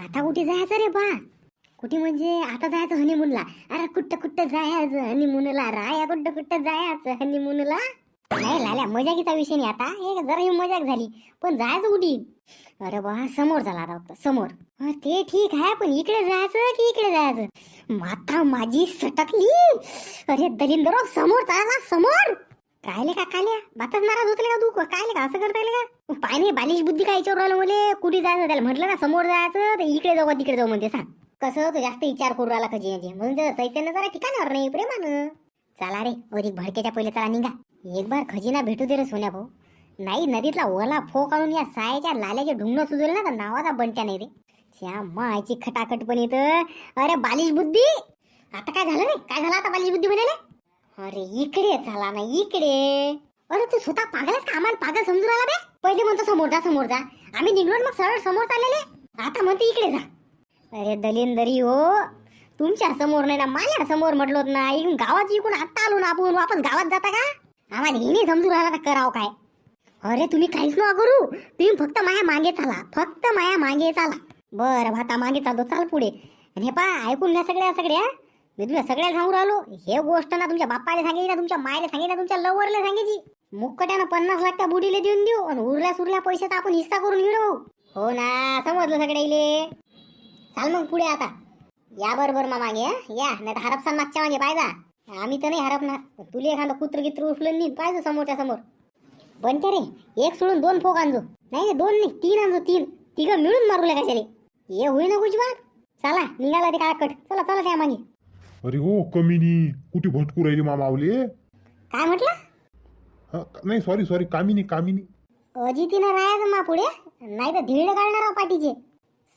आता कुठे जायचं रे बा? कुठे म्हणजे आता जायचं हनीमूनला अरे कुठं कुठं जायचं हनीमूनला राया कुठं कुठं जायचं हनीमूनला नाही लाल्या मजाकीचा विषय नाही आता. हे जरा ही मजाक झाली. पण जायचं कुठे? अरे बा समोर झाला आता फक्त समोर. ते ठीक आहे पण इकडे जायचं की इकडे जायचं? माता माझी सटकली. अरे दलिंदर समोर चालला समोर. कायले का काल्या? बातच नाराज होतले का तू कायले का? असं करता येईल का? पाय नाही बालिश बुद्धी काय याच्यावर राहिलं मुले? कुठे जायचं त्याला? म्हटलं ना समोर जायचं तर इकडे जाऊ का तिकडे जाऊ म्हणते सांग. कसं? तो जास्त विचार करू राहिला खजिन्याचे म्हणून त्याचं चैतन्य जरा ठिकाणावर नाही प्रेमानं. चला रे अधिक भडकेच्या पहिले चला निघा. एक बार खजिना भेटू दे रे सोन्या भाऊ. नाही नदीतला ओला फो काढून या सायाच्या लाल्याचे ढुंगणं सुजवले ना तर नावाचा बंट्या नाही रे. त्या मायची खटाखट पण येत अरे बालिश बुद्धी? आता काय झालं रे? काय झालं आता बालिश बुद्धी म्हणाले अरे इकडे चला ना इकडे. अरे तू स्वतः पागलच का? आम्हाला पागल समजून आला बे? पहिले म्हणतो समोर जा समोर जा. आम्ही निघलो मग सरळ समोर चाललेले. आता म्हणतो इकडे जा. अरे दलिंदरी हो तुमच्यासमोर नाही ना माझ्यासमोर म्हटलो ना इकडून गावात इकडून आता आलो ना आपण वापस गावात जाता का? आम्हाला हिने समजून आला तर करावं काय? अरे तुम्ही काहीच नका करू. तुम्ही फक्त माया मागे चाला फक्त माया मागे चाला. बरं भाता मागे चालतो चाल पुढे. आणि हे पा ऐकून घ्या सगळ्या सगळ्या. मी तुला सगळ्या सांगू राहिलो हे गोष्ट ना तुमच्या बाप्पाला सांगायची ना तुमच्या मायला सांगायची ना तुमच्या लवरला सांगायची मुक्कट्यानं पन्नास लाख त्या बुडीला देऊन देऊ आणि उरल्या सुरल्या पैशाचा आपण हिस्सा करून घेऊ भाऊ. हो ना समजलं सगळ्याले चाल मग पुढे आता. या बरोबर मा मागे या नाही तर हरपसान मागच्या मागे पाहिजा आम्ही तर नाही हरपणार. तुला एखादं कुत्र गित्र उचलून नाही पाहिजे समोरच्या समोर. बनते रे एक सोडून दोन फोक आणजो. नाही दोन नाही तीन आणजो तीन. तिघं मिळून मारूल्या कशाले? हे होई ना गुजबात चला निघाला ते काय कट चला चला त्या मागे. अरे हो कमिनी. कुठे भटकू राहिली मामावले काय म्हटलं? हा, नाही सॉरी सॉरी कामिनी कामिनी. अजितीनं राहायचं मा पुढे. नाही तर धिरड काढणार पाठीचे.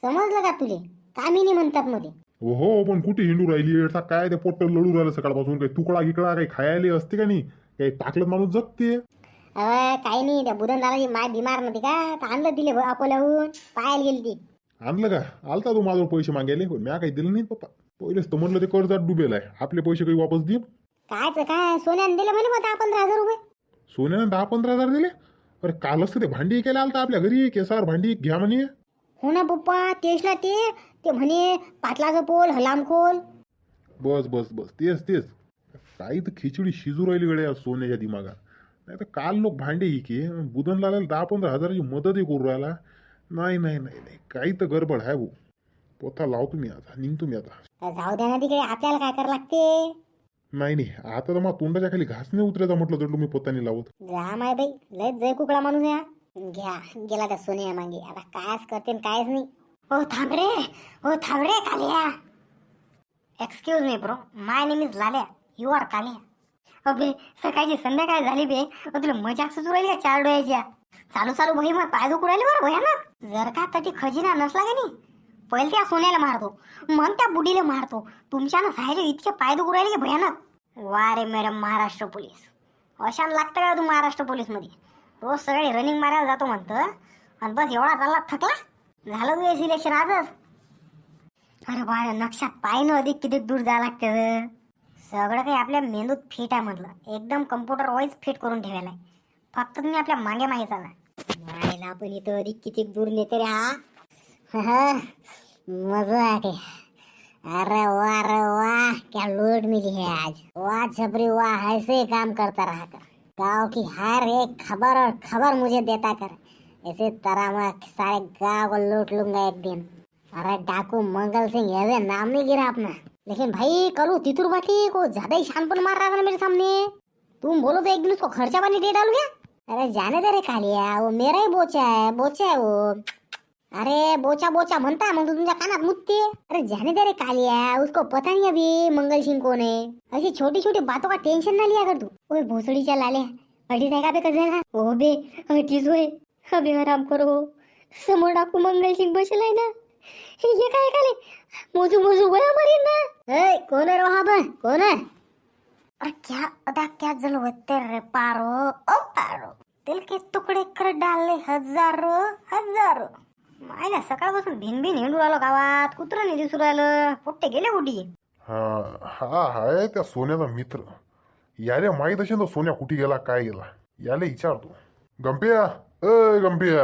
समजलं का तुले? कामिनी म्हणतात मध्ये हो पण कुठे हिंडू राहिली? काय ते पोट्ट लढू राहिलं सकाळपासून? काही तुकडा गिकडा काही खायला असते का नाही? काही टाकलं माणूस जगते. काही नाही त्या बुधन दादाची माय बिमार नव्हती का? तर आणलं दिले अकोल्याहून. पाहायला गेली ती आणलं का? आलता तो माझ्यावर पैसे मागायले. पण म्या काही दिलं नाही पप्पा? पहिलेच तर म्हणलं ते कर्जात डुबेल आहे. आपले पैसे काही वापस देईन? कायच काय सोन्यानं दिलं म्हणे मग दहा पंधरा हजार रुपये. सोन्यानं दहा पंधरा हजार दिले? अरे कालच तर ते भांडी ऐकायला आलता आपल्या घरी केसावर भांडी घ्या म्हणे. हो ना पप्पा तेच ना ते. ते म्हणे पाटलाचं पोल हलामखोल बस बस बस. तेच तेच. काही तर खिचडी शिजू राहिली गड्या या सोन्याच्या दिमागात. नाही तर काल लोक भांडे की बुधन लागायला दहा पंधरा हजाराची मदतही करू राहिला. नाही नाही नाही नाही. काही तर गडबड आहे भाऊ. पोथा लावतो मी आता निघतो मी आता. जाऊ द्या ना तिकडे आपल्याला काय करावं लागते? नाही नाही आता तर मग तोंडाच्या खाली घास नाही उतरायचा म्हटलं तर मी पोतानी लावत. जा माय बाई लय जय कुकडा माणूस या घ्या गेला त्या सोन्या मागे. आता कायच करते कायच नाही. हो थांब रे. हो थांब रे Kaliya. Excuse me bro my name is Lalya. You are Kaliya. अबे सकाळची संध्याकाळ झाली बे. अ, तुला मजाक सुचू राहिली का चार डोळ्याच्या चालू चालू भाई मग पाय दुखू राहिले बरं भयानक. जर का तटी खजिना नसला का नाही? पहिले त्या सोन्याला मारतो मग त्या बुडीला मारतो. तुमच्या ना साहेब इतके पाय दुखू राहिले की भयानक. वा रे मॅडम महाराष्ट्र पोलीस. अशान लागतं का तू महाराष्ट्र पोलीसमध्ये? रोज सगळे रनिंग मारायला जातो म्हणतं आणि बस एवढा चालला थकला? झालं तुझे सिलेक्शन आजच. अरे बाळ नक्षात पाहिलं अधिक किती दूर जायला लागतं सगळं काही आपल्या मेंदूत फिट आहे म्हटलं. एकदम कम्प्युटर वाईज फिट करून ठेवायला फक्त तुम्ही आपल्या मागे मागे चाला आपण इथं अधिक किती दूर नेते रे हा. मज़ा आहे अरे वाह अरे वाह, क्या लूट मिली है आज। वाह छपरी, वाह, ऐसे ही काम करता रहा कर। गाँव की हर एक खबर और खबर मुझे देता कर। ऐसे तरह मैं सारे गाँव को लूट लूँगा एक दिन। अरे डाकू मंगल सिंह, ये नाम नहीं गिरा अपना। लेकिन भाई, कलू तितुर बाटी को ज़्यादा ही शानपन मार रहा था ना मेरे सामने। तुम बोलो तो एक दिन उसको खर्चा पानी दे डालू क्या? अरे जाने दे रे कालिया, वो मेरा ही बोचा है बोचा है वो। अरे बोचा बोचा म्हणता मग तू तुमच्या कानात मुतते? अरे जाने दे रे कालिया उसको पता नहीं अभी मंगल सिंह कौन है? ऐसी छोटी छोटी बातों का टेंशन ना लिया कर तू। ओए भोसडीच्या लाल्या अडीच आहे का बे कसं हो? बे अडीच होय अबे आराम करो। समोर डाकू मंगल सिंह बसलाय ना। हे काय काले? मोजू मोजू गोया मारीन ना। ए कोण आहे रो हा बन कोण आहे? अरे क्या अदा क्या जलवते रे पारो? ओ पारो. दिल के तुकडे कर डालले हजारो हजारो. मायला सकाळपासून भिन भिन हिंडू राहिलो गावात. कुत्र नाही दिसू राहिलं. कुठे गेले कुठे हा हा हाय त्या सोन्याचा मित्र. याले माहीत असेल तर सोन्या कुठे गेला काय गेला. याले विचारतो. गंप्या अय गंप्या.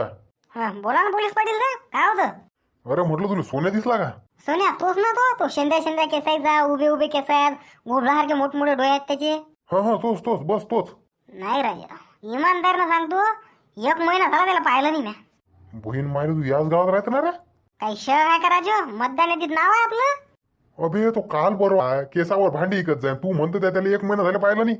हा बोला ना पोलीस पाटील साहेब काय होतं? अरे म्हटलं तुला सोन्या दिसला का? सोन्या तोच ना तो. तो शेंद्या शेंद्या केसायचा उभे उभे केस आहेत गोबलासारखे मोठमोठे डोळे आहेत त्याचे. हा हा तोच तोच बस तोच. नाही राजा इमानदारनं सांगतो एक महिना झाला त्याला पाहिलं नाही मी. बहीण मायला तू याच गावात राहते ना रे? काही शहर काय करायचं मतदान यादीत नाव आहे आपलं? अबे तो काल परवा केसावर भांडी इकत जाय. तू म्हणतो त्या त्याला एक महिना झाला पाहिलं नाही.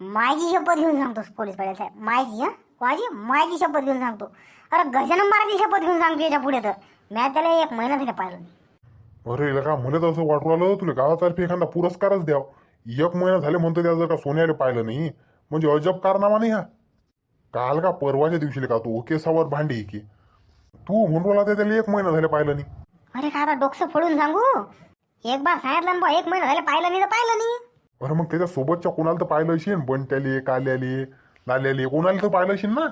माझी शपथ घेऊन सांगतो पोलीस पाटील साहेब. माझी हा? माझी माझी शपथ घेऊन सांगतो. अरे गजानन महाराजची शपथ घेऊन सांगतो याच्यापुढे तर. मी त्याला एक महिना झाला पाहिलं नाही. अरे इला का म्हणत असं वाटू आलं तुला गावातर्फे एखादा पुरस्कारच द्याव. एक महिना झाले म्हणतो त्या जर का सोन्याला पाहिलं नाही. म्हणजे अजब कारनामा नाही हा. काल का परवाच्या दिवशी का तू केसावर भांडी की तू राहिला त्या त्याला एक महिना झाले पाहिलं नाही. अरे का आता डोकं फोडून सांगू? एक बार सांगितलं ना बुवा, एक महिना झाला पाहिलं नाही तर पाहिलं नाही. अरे मग त्याच्या सोबतच्या कोणाला तर पाहिलं असेल बंट्याले काल्याले लाल्याले कोणाला तर पाहिलं असेल ना?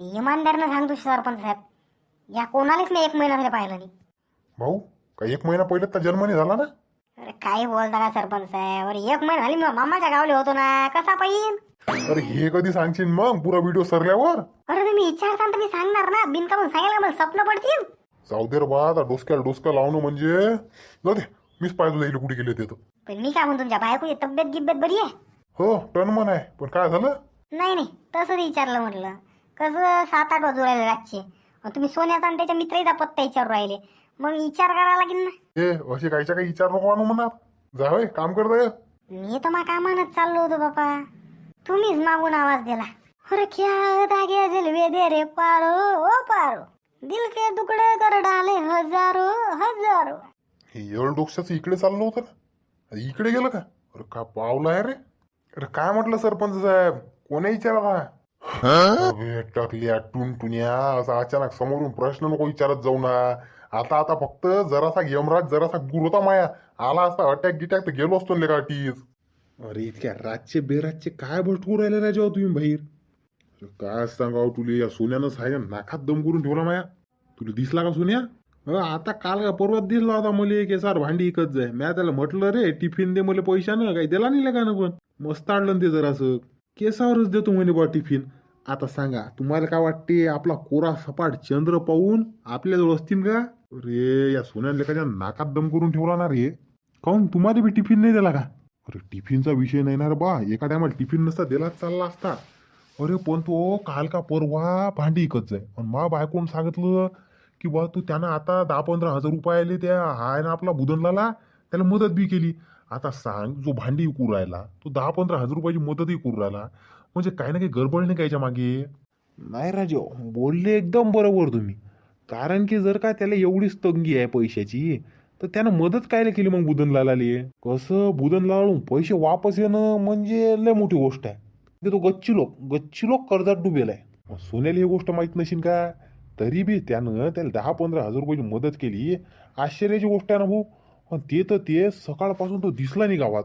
इमानदारनं सांगतो सरपंच साहेब. या कोणालाच मी एक महिना झाला पाहिलं नाही. भाऊ का एक महिना पहिले तर जन्म नाही झाला ना? अरे काय बोलता का सरपंच साहेब. अरे एक महिना झाली मी मामाच्या गावले होतो ना. कसा पाहिजे अरे हे कधी सांगशील मग? पुरा व्हिडिओ सरल्यावर? अरे तुम्ही विचारसान तर मी सांगणार ना. बिनकामून सांगायला का मला स्वप्न पडतील. जाऊ दे रे बा आता डोसक्याला डोसकं लावणं म्हणजे. जाऊ दे मीच पाहिजे जाईल कुठे गेले ते तर पण मी काय म्हणतो तुमच्या बायकोची तब्येत गिब्येत बरी आहे? हो टन मन आहे. पण काय झालं? नाही नाही. तसंच विचारलं म्हटलं. कसं सात आठ वाजू राहिले रातचे. अन तुम्ही सोन्याचा आणि त्याच्या मित्राचा पत्ता विचारू राहिले. मग विचार करावा लागेल ना. हे असे काहीच्या काही विचार नको आणू म्हणणार जा होय काम करतोय. मी तर मग कामानच चाललो होतो बापा. तुम्हीच मागून आवाज दिला. अरे क्या धागे जलवे दे रे पारो ओ पारो. दिल के तुकडे कर डाले हजारो हजारो. हे डोक्याचं इकडे चाललं होतं ना? इकडे गेलं का? अरे का पावलं आहे रे. अरे काय म्हटलं सरपंच साहेब? कोणी विचारा अबे टकल्या टुनटुन्या असा अचानक समोरून प्रश्न नको विचारत जाऊ ना. आता आता फक्त जरासा यमराज जरासा गुरुता माया आला असता अटॅक गिटॅक तर गेलो असतो ना टीज अरे इतक्या रातचे बेरातचे काय भटकून राहिले राजा तुम्ही बाहेर? अरे काय सांगाव हो तुले या सोन्यानं सायन नाकात दम करून ठेवला माया. तुला दिसला का सोन्या? अ, आता काल का परवा दिसला होता मला एक सार भांडी इकत जाय. म्या त्याला म्हटलं रे टिफिन दे मला पैशानं काही दिला नाही का ना पण. मस्त आणलं ना ते जरासं. केसावरच देतो म्हणे बा टिफिन. आता सांगा तुम्हाला काय वाटते आपला कोरा सपाट चंद्र पाहून आपल्याजवळ असतील का? रे या सोन्या लेखाच्या नाकात दम करून ठेवला ना रे. काऊन तुम्हाला बी टिफिन नाही दिला का? अरे टिफिनचा विषय नाही ना रे बा. एका टायमाला टिफिन नसता दिलाच चालला असता. अरे पण तो काल का परवा भांडी इकत जाय. आणि मा बायकोन सांगितलं की बा तू त्यानं आता दहा पंधरा हजार रुपये आले त्या हाय ना आपला बुदनलाला त्याला मदत बी केली. आता सांग जो भांडी विकू राहिला तो दहा पंधरा हजार रुपयाची मदतही करू राहिला. म्हणजे काही ना काही गडबड नाही कायच्या मागे? नाही राजे बोलले एकदम बरोबर तुम्ही. कारण की जर का त्याला एवढीच तंगी आहे पैशाची तर त्यानं मदत कायला केली मग बुदनलालाले कसं? बुदनलाला पैसे वापस येणं म्हणजे लय मोठी गोष्ट आहे. ते तो गच्ची लोक गच्ची लोक कर्जात डुबेलाय. आहे सोन्याला ही गोष्ट माहीत नशील का? तरी बी त्यानं त्याला दहा पंधरा हजार रुपयाची मदत केली. आश्चर्याची गोष्ट आहे ना भाऊ. पण ते तर ते सकाळपासून तो दिसला नाही गावात.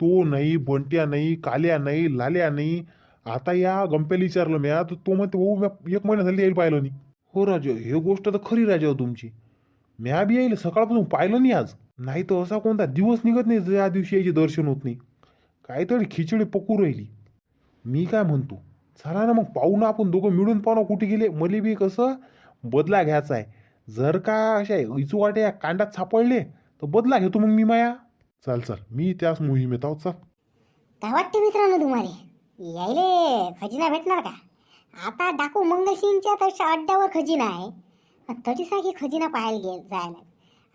तो नाही बंट्या नाही काल्या नाही लाल्या नाही. आता या गंप्याला विचारलं म्या तर तो म्हणते भाऊ म्या एक महिना झाली यायला पाहिलं नाही. हो राजा हे गोष्ट तर खरी राजा हो तुमची. म्या बी येईल सकाळपासून पाहिलं नाही आज. नाही तर असा कोणता दिवस निघत नाही ज्या दिवशी याचे दर्शन होत नाही. काहीतरी खिचडी पकू राहिली. मी काय म्हणतो? चला ना मग पाहू ना आपण दोघं मिळून पाहू ना कुठे गेले. मले बी कसं बदला घ्यायचा आहे. जर का अशा इचूवाटे या कांडात सापडले तर बदला घेतो मग मी माया. चाल चाल. मी त्याच मोहिमेत आहोत चाल. काय वाटते मित्रांनो तुम्हाला? यायले खजिना भेटणार का? आता डाकू मंगलसिंगच्या तशा अड्ड्यावर खजिना आहे. अन खजिना पाहायला गे जायला.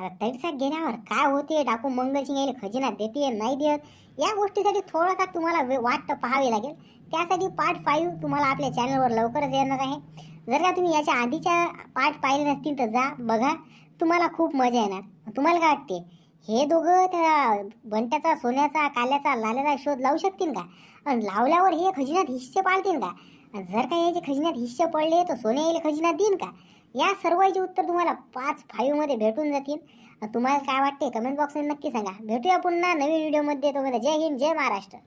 आता तटीसाग गेल्यावर काय होते? डाकू मंगलसिंग यायला खजिना देते नाही देत? या गोष्टीसाठी थोडासा तुम्हाला वे- वाट पाहावी लागेल. त्यासाठी पार्ट फाईव्ह तुम्हाला आपल्या चॅनलवर लवकरच येणार आहे. जर का तुम्ही याच्या आधीच्या पार्ट पाहिले नसतील तर जा बघा. तुम्हाला खूप मजा येणार. तुम्हाला काय वाटते? हे दोघं त्या बंट्याचा सोन्याचा काल्याचा लाल्याचा शोध लावू शकतील का? आणि लावल्यावर हे खजिन्यात हिस्से पाळतील का? आणि जर का याचे खजिन्यात हिस्से पडले तर सोने यायला खजिन्यात देईन का? या सर्वांचे उत्तर तुम्हाला पाच फाईव्हमध्ये भेटून जातील. तुम्हाला काय वाटते? कमेंट बॉक्समध्ये नक्की सांगा. भेटूया पुन्हा नवीन व्हिडिओमध्ये तुम्हाला जय हिंद जय महाराष्ट्र.